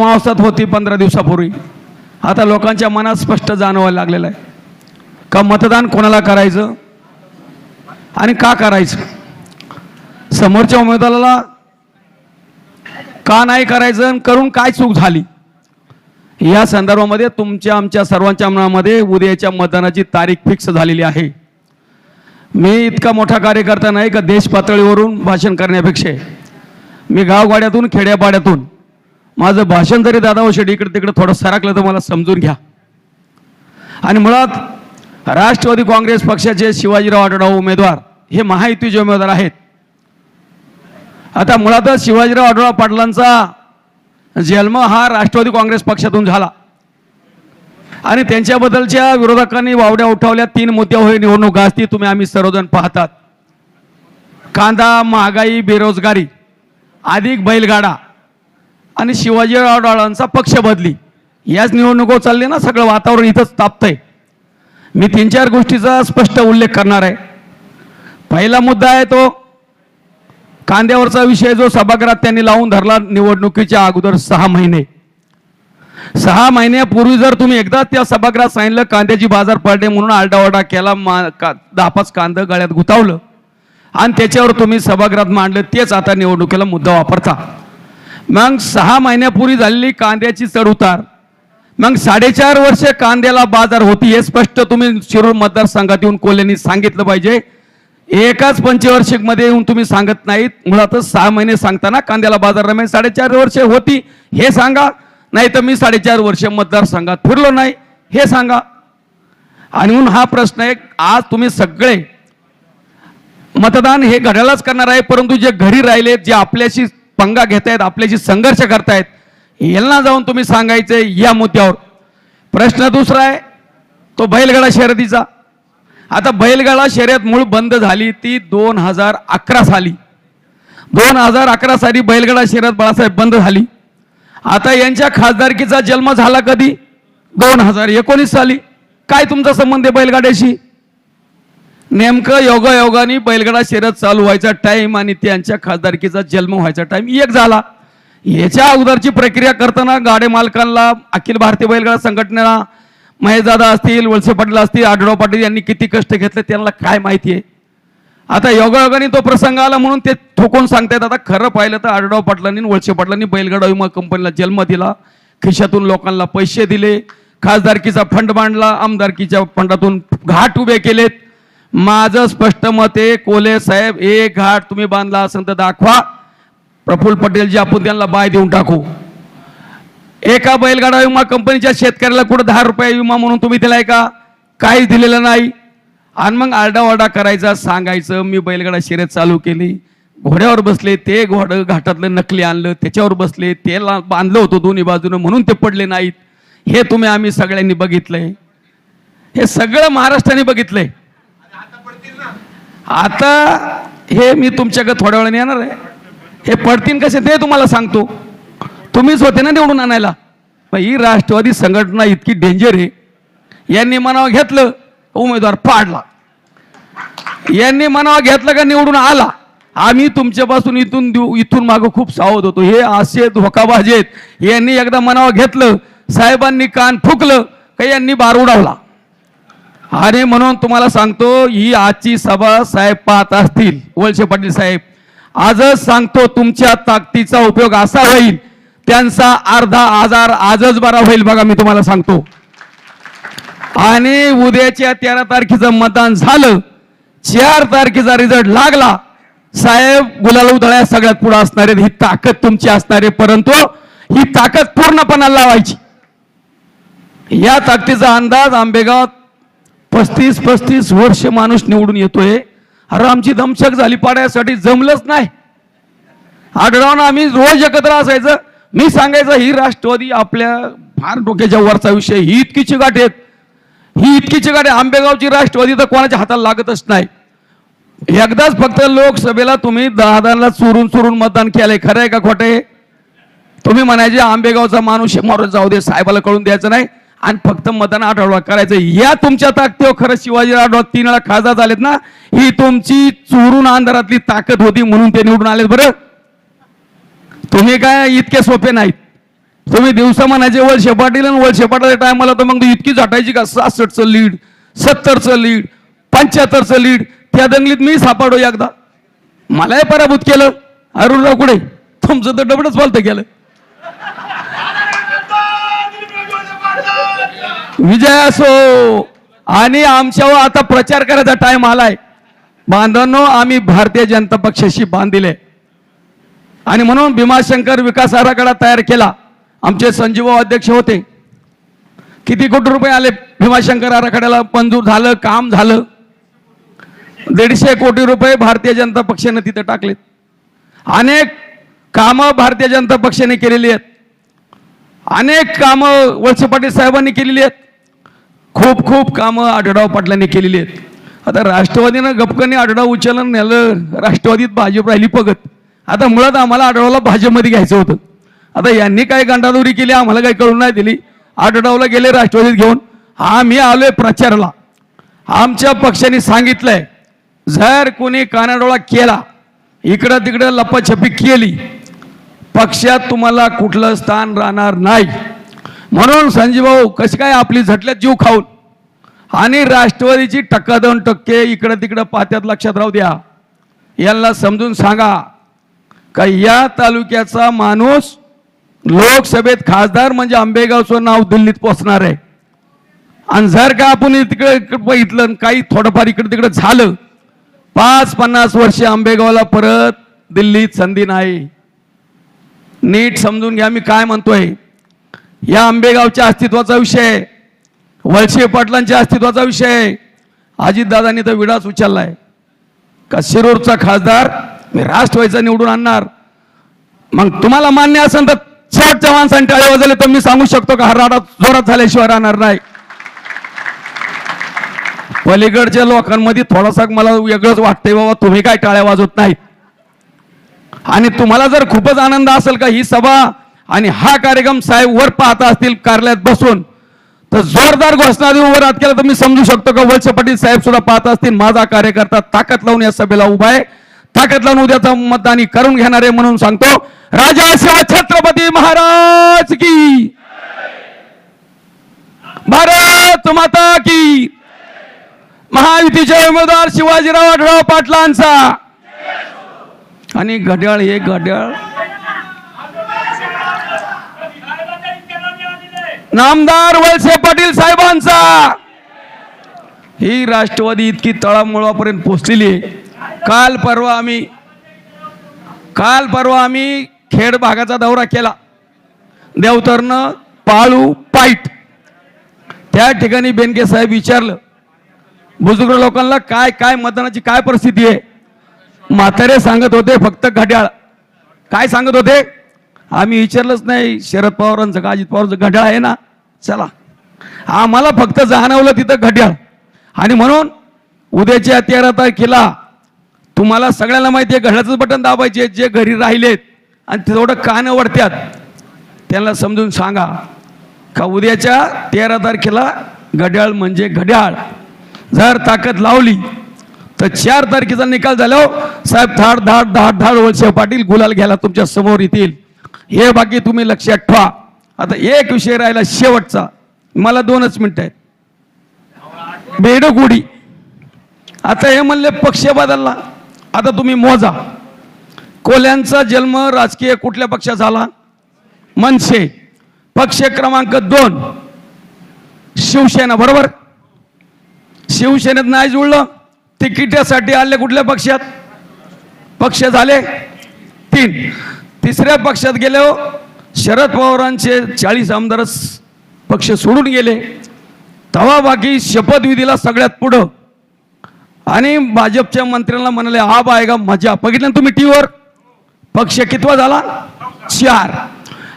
अमावस्यात होती पंधरा दिवसापूर्वी. आता लोकांच्या मनात स्पष्ट जाणवायला लागलेलं आहे. का मतदान कोणाला करायचं? आणि का करायचं? समोरच्या उमेदवाराला का नाही करायचं आणि करून काय चूक झाली? या संदर्भामध्ये तुमच्या आमच्या सर्वांच्या मनामध्ये उद्याच्या मतदानाची तारीख फिक्स झालेली आहे. मी इतका मोठा कार्यकर्ता नाही का देश पातळीवरून भाषण करण्यापेक्षा मी गावगाड्यातून खेड्यापाड्यातून माझं भाषण जरी दादाभाऊ हो शेडी इकडे तिकडे थोडं सरकलं तर मला समजून घ्या. आणि मुळात राष्ट्रवादी काँग्रेस पक्षाचे शिवाजीराव आढळराव उमेदवार हे महायुतीचे उमेदवार आहेत. आता मुळातच शिवाजीराव आढळराव पाटलांचा जन्म हा राष्ट्रवादी काँग्रेस पक्षातून झाला. आणि त्यांच्याबद्दलच्या विरोधकांनी वावड्या उठवल्या तीन मुद्द्यावर निवडणूक गाजती तुम्ही आम्ही सर्वजण पाहतात. कांदा महागाई बेरोजगारी अधिक बैलगाडा आणि शिवाजीराव डाळांचा पक्ष बदली. याच निवडणुका चालली ना सगळं वातावरण इथंच तापतंय. मी तीन चार गोष्टीचा स्पष्ट उल्लेख करणार आहे. पहिला मुद्दा आहे तो कांद्यावरचा विषय जो सभागृहात त्यांनी लावून धरला निवडणुकीच्या अगोदर सहा महिने. सहा महिन्यापूर्वी जर तुम्ही एकदा त्या सभागृहात सांगितलं कांद्याची बाजार पडले म्हणून आरडाओरडा केला मा का दहा पाच कांदं गळ्यात गुतावलं. आणि त्याच्यावर तुम्ही सभागृहात मांडलं तेच आता निवडणुकीला मुद्दा वापरता. मग सहा महिन्यापूर्वी झालेली कांद्याची चढउतार मग साडेचार वर्ष कांद्याला बाजार होती हे स्पष्ट तुम्ही शिरूर मतदारसंघात येऊन कोल्ह्यांनी सांगितलं पाहिजे. एकाच पंचवार्षिकमध्ये येऊन तुम्ही सांगत नाहीत. मुळातच सहा महिने सांगताना कांद्याला बाजार रमेश साडेचार वर्ष होती हे सांगा. नाही तर मी साडेचार वर्ष मतदारसंघात फिरलो नाही हे सांगा. आणि म्हणून हा प्रश्न आहे आज तुम्ही सगळे मतदान हे घड्यालाच करणार आहे परंतु जे घरी राहिले जे आपल्याशी पंगा घेत आहेत आपल्याशी संघर्ष करतायत यांना जाऊन तुम्ही सांगायचे या मुद्द्यावर. प्रश्न दुसरा आहे तो बैलगाडा शर्यतीचा. आता बैलगाडा शर्यत मूळ बंद झाली ती दोन हजार अकरा साली. दोन हजार अकरा साली बैलगाडा शर्यत बाळासाहेब बंद झाली. आता यांच्या खासदारकीचा जन्म झाला कधी? दोन हजार एकोणीस साली. काय तुमचा संबंध आहे बैलगाड्याशी? नेमकं योगायोगाने बैलगडा शर्यत चालू व्हायचा टाईम आणि त्यांच्या खासदारकीचा जन्म व्हायचा टाईम एक झाला. याच्या अगोदरची प्रक्रिया करताना गाडे मालकांना अखिल भारतीय बैलगाडा संघटनेला महेशदादा असतील वळसे पाटील असतील आढळराव पाटील यांनी किती कष्ट घेतले त्यांना काय माहिती आहे? आता योगायोगाने तो प्रसंग आला म्हणून ते ठोकून सांगतायत आता खरं पाहिलं तर आढळराव पाटलांनी वळसे पाटलांनी बैलगाडा विमा कंपनीला जन्म दिला. खिशातून लोकांना पैसे दिले. खासदारकीचा फंड मांडला. आमदारकीच्या फंडातून घाट उभे केलेत. माझं स्पष्ट मत आहे कोले साहेब एक घाट तुम्ही बांधला असेल तर दाखवा. प्रफुल्ल पटेलजी आपण त्यांना बाय देऊन टाकू. एका बैलगाडा विमा कंपनीच्या शेतकऱ्याला कुठं दहा रुपये विमा म्हणून तुम्ही दिलाय का? काहीच दिलेलं नाही. आणि मग आरडाओरडा करायचा सांगायचं मी बैलगाडा शर्यत चालू केली. घोड्यावर बसले ते घोडं घाटातलं नकली आणलं त्याच्यावर बसले ते ला- बांधलं होतं दोन्ही बाजूनं म्हणून ते पडले नाहीत. हे तुम्ही आम्ही सगळ्यांनी बघितलंय. हे सगळं महाराष्ट्राने बघितलंय. आता हे मी तुमच्याकडे थोड्या वेळाने येणार आहे. हे पडतीन कसे ते तुम्हाला सांगतो. तुम्हीच होते ना निवडून आणायला. मग ही राष्ट्रवादी संघटना इतकी डेंजर आहे. यांनी मनावर घेतलं उमेदवार पाडला. यांनी मनावर घेतलं का निवडून आला. आम्ही तुमच्यापासून इथून देऊ- इथून मागं खूप सावध होतो. हे असे धोकाबाज आहेत. यांनी एकदा मनावर घेतलं साहेबांनी कान फुकलं का यांनी बार उडावला. आणि म्हणून तुम्हाला सांगतो ही आजची सभा साहेब पाहत असतील वळसे पाटील साहेब. आजच सांगतो तुमच्या ताकदीचा उपयोग असा होईल त्यांचा अर्धा आजार आजच बरा होईल बघा मी तुम्हाला सांगतो. आणि उद्याच्या तेरा तारखेचं मतदान झालं चार तारखेचा रिझल्ट लागला. साहेब गुलाल उधळ्या सगळ्यात पुढे असणारे ही ताकद तुमची असणार आहे परंतु ही ताकद पूर्णपणा लावायची. या ताकदीचा अंदाज आंबेगाव पस्तीस पस्तीस वर्ष माणूस निवडून येतोय. अरे आमची दमशक झाली पाड्यासाठी जमलंच नाही. आढळून आम्ही रोज एकत्र असायचं. मी सांगायचं ही राष्ट्रवादी आपल्या फार डोक्याच्या वरचा विषय ही इतकी गाठ आहेत. ही इतकी गाठ आहे आंबेगावची राष्ट्रवादी तर कोणाच्या हाताला लागतच नाही. एकदाच फक्त लोकसभेला तुम्ही दहा चुरून चुरून मतदान केलंय. खरंय का खोटं तुम्ही म्हणायचे आंबेगावचा माणूस मारून जाऊ दे साहेबाला कळून द्यायचं नाही. आणि फक्त मतदान आठवडा करायचं. या तुमच्या ताकदीवर खरं शिवाजी आठवडा तीन वेळा खासदार झालेत ना ही तुमची चोरून अंधारातली ताकद होती म्हणून ते निवडून आलेत बरं. तुम्ही काय इतके सोपे नाहीत. तुम्ही दिवसा म्हणायचे वळशे पाटील आणि वळशे पाटाच्या टायमाला तर मग इतकी झाटायची का? सहासष्टचं लीड सत्तरचं लीड पंच्याहत्तरचं लीड त्या दंगलीत मी सापडो एकदा. मलाही पराभूत केलं. अरुणराव कुठे? तुमचं तर डबडच बोलतं केलं. विजय असो. आणि आमच्यावर आता प्रचार करायचा टाइम आलाय. बांधवांनो आम्ही भारतीय जनता पक्षाशी बांधिले. आणि म्हणून भीमाशंकर विकास आराखडा तयार केला. आमचे संजीव अध्यक्ष होते. किती कोटी रुपये आले भीमाशंकर आराखड्याला? मंजूर झालं काम झालं. दीडशे कोटी रुपये भारतीय जनता पक्षाने तिथे टाकलेत. अनेक कामं भारतीय जनता पक्षाने केलेली आहेत. अनेक कामं वळसे पाटील साहेबांनी केलेली आहेत. खूप खूप कामं आढळराव पाटलांनी केलेली आहेत. आता राष्ट्रवादीनं गपकनी आढळराव उचलून नेलं राष्ट्रवादीत भाजप राहिली पगत. आता मुळात आम्हाला आढळरावला भाजपमध्ये घ्यायचं होतं. आता यांनी काय गांडादोरी केली आम्हाला काही कळून नाही दिली. आढळावला गेले राष्ट्रवादीत घेऊन. आम्ही आलोय प्रचाराला. आमच्या पक्षाने सांगितलंय जर कोणी कानाडोळा केला इकडं तिकडं लपाछपी केली पक्षात तुम्हाला कुठलं स्थान राहणार नाही. म्हणून संजीवभाऊ कशी काय आपली झटल्यात जीव खाऊन? आणि राष्ट्रवादीची टक्का दोन टक्के इकडं तिकडं पाहत्यात लक्षात राहू द्या. यांना समजून सांगा का या तालुक्याचा माणूस लोकसभेत खासदार म्हणजे आंबेगावचं नाव दिल्लीत पोचणार आहे. आणि जर का आपण तिकडे इकडे बघितलं काही थोडंफार इकडे तिकडे झालं पाच पन्नास वर्षे आंबेगावला परत दिल्लीत संधी नाही. नीट समजून घ्या मी काय म्हणतोय. या आंबेगावच्या अस्तित्वाचा विषय वळसे पाटलांच्या अस्तित्वाचा विषय अजितदादांनी तर विडाच उचललाय. का शिरूरचा खासदार मी राष्ट्रवादीचा निवडून आणणार? मग तुम्हाला मान्य असेल तर शेवटच्या माणसाने टाळे वाजवले तर मी सांगू शकतो का हा राडा जोरात झाल्याशिवाय राहणार नाही. पलीकडच्या लोकांमध्ये थोडासा मला वेगळंच वाटतंय बाबा तुम्ही काय टाळ्या वाजवत नाही. आणि तुम्हाला जर खूपच आनंद असेल का ही सभा आणि हा कार्यक्रम साहेब वर पाहता असतील कार्यालयात बसून तर जोरदार घोषणा देऊन वर केला तर मी समजू शकतो का? वळसे पाटील साहेब सुद्धा पाहत असतील माझा कार्यकर्ता ताकद लावून या सभेला उभा आहे. ताकद लावून उद्याचा मतदानी करून घेणार आहे म्हणून सांगतो. राजा शिव छत्रपती महाराज की! भारत माता की! महायुतीचे उमेदवार शिवाजीराव आढळराव पाटलांचा! आणि घड्याळ हे घड्याळ नामदार वळसे पाटील साहेबांचा. ही राष्ट्रवादी इतकी तळामुळापर्यंत पोचलेली आहे. काल परवा आम्ही काल परवा आम्ही खेड भागाचा दौरा केला. देवतरनं पाळू पाईट. त्या ठिकाणी बेनके साहेब विचारलं बुजुर्ग लोकांना काय काय मतदानाची काय परिस्थिती आहे? म्हातारे सांगत होते फक्त घड्याळ. काय सांगत होते? आम्ही विचारलंच नाही शरद पवारांचं का अजित पवारांचं घड्याळ आहे ना? चला. आम्हाला फक्त जाणवलं तिथं घड्याळ. आणि म्हणून उद्याच्या तेरा तारखेला तुम्हाला सगळ्यांना माहिती आहे घड्याळचं बटन दाबायचे जे घरी राहिलेत आणि तेवढं कानं वडत्यात. त्यांना समजून सांगा का उद्याच्या तेरा तारखेला घड्याळ म्हणजे घड्याळ. जर ताकद लावली तर चार तारखेचा निकाल झाल्यावर साहेब धाड धाड धाड धाड वळसे पाटील गुलाल घ्यायला तुमच्यासमोर येतील. हे बाकी तुम्ही लक्षात ठेवा. आता एक विषय राहिला शेवटचा. मला दोनच मिनिट आहेत. बेडगुडी आता हे म्हणले पक्ष बदलला. आता तुम्ही मोजा. कोल्यांचा जन्म राजकीय कुठल्या पक्षात झाला? मनसे. पक्ष क्रमांक दोन. शिवसेना बरोबर? शिवसेनेत नाही जुळलं. तिकिटासाठी आले कुठल्या पक्षात? पक्ष झाले. तीन. तिसऱ्या पक्षात गेलो शरद पवारांचे चाळीस आमदारच पक्ष सोडून गेले. तेव्हा बाकी शपथविधीला सगळ्यात पुढं. आणि भाजपच्या मंत्र्यांना म्हणाले हा बायगा मजा. बघितलं ना तुम्ही टीव्हीवर पक्ष कितवा झाला? चार.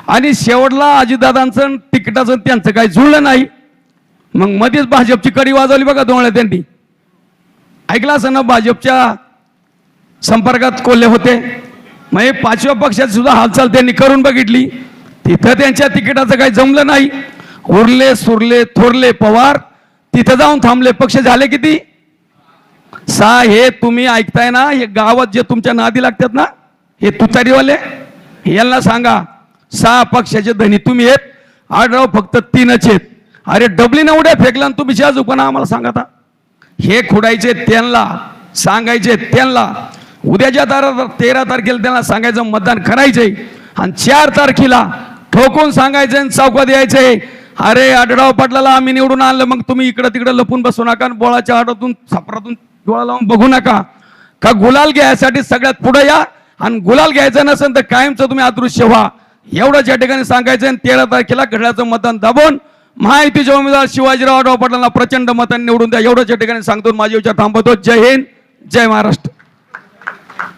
आणि शेवटला अजितदादांचं तिकिटाचं त्यांचं काही जुळलं नाही. मग मध्येच भाजपची कडी वाजवली बघा दोन त्यांनी. ऐकला असं ना भाजपच्या संपर्कात कोल्हे होते? म्हणजे पाचव्या पक्षात सुद्धा हालचाल त्यांनी करून बघितली. तिथं त्यांच्या तिकिटाचं काही जमलं नाही. उरले सुरले थोरले पवार तिथं जाऊन थांबले. पक्ष झाले किती? सा हे तुम्ही ऐकताय ना हे गावात जे तुमच्या नादी लागतात ना हे तुतारीवाले यांना सांगा. सहा पक्षाचे धनी तुम्ही आहेत आढळराव फक्त तीनच आहेत. अरे डबलीनं उड्या फेकला आणि तुम्ही शाजूपणा आम्हाला सांगा आता. हे खुडायचे त्यांना सांगायचे त्यांना. उद्याच्या तारा तेरा तारखेला त्यांना सांगायचं मतदान करायचंय. आणि चार तारखेला ठोकून सांगायचं आणि चौकात यायचंय. अरे आढळाव पाटलाला आम्ही निवडून आणलं मग तुम्ही इकडं तिकडं लपून बसू नका आणि बोळाच्या आडातून सापरातून डोळा लावून बघू नका. का गुलाल घ्यायसाठी सगळ्यात पुढे या आणि गुलाल घ्यायचं नसेल तर कायमचं तुम्ही अदृश्य व्हा. एवढंच या ठिकाणी सांगायचं आणि तेरा तारखेला घड्याचं मतदान दाबून महायुतीचे उमेदवार शिवाजीराव आढाव पाटलांना प्रचंड मतांनी निवडून द्या. एवढंच या ठिकाणी सांगतो माझे विचार थांबवतो. जय हिंद जय महाराष्ट्र.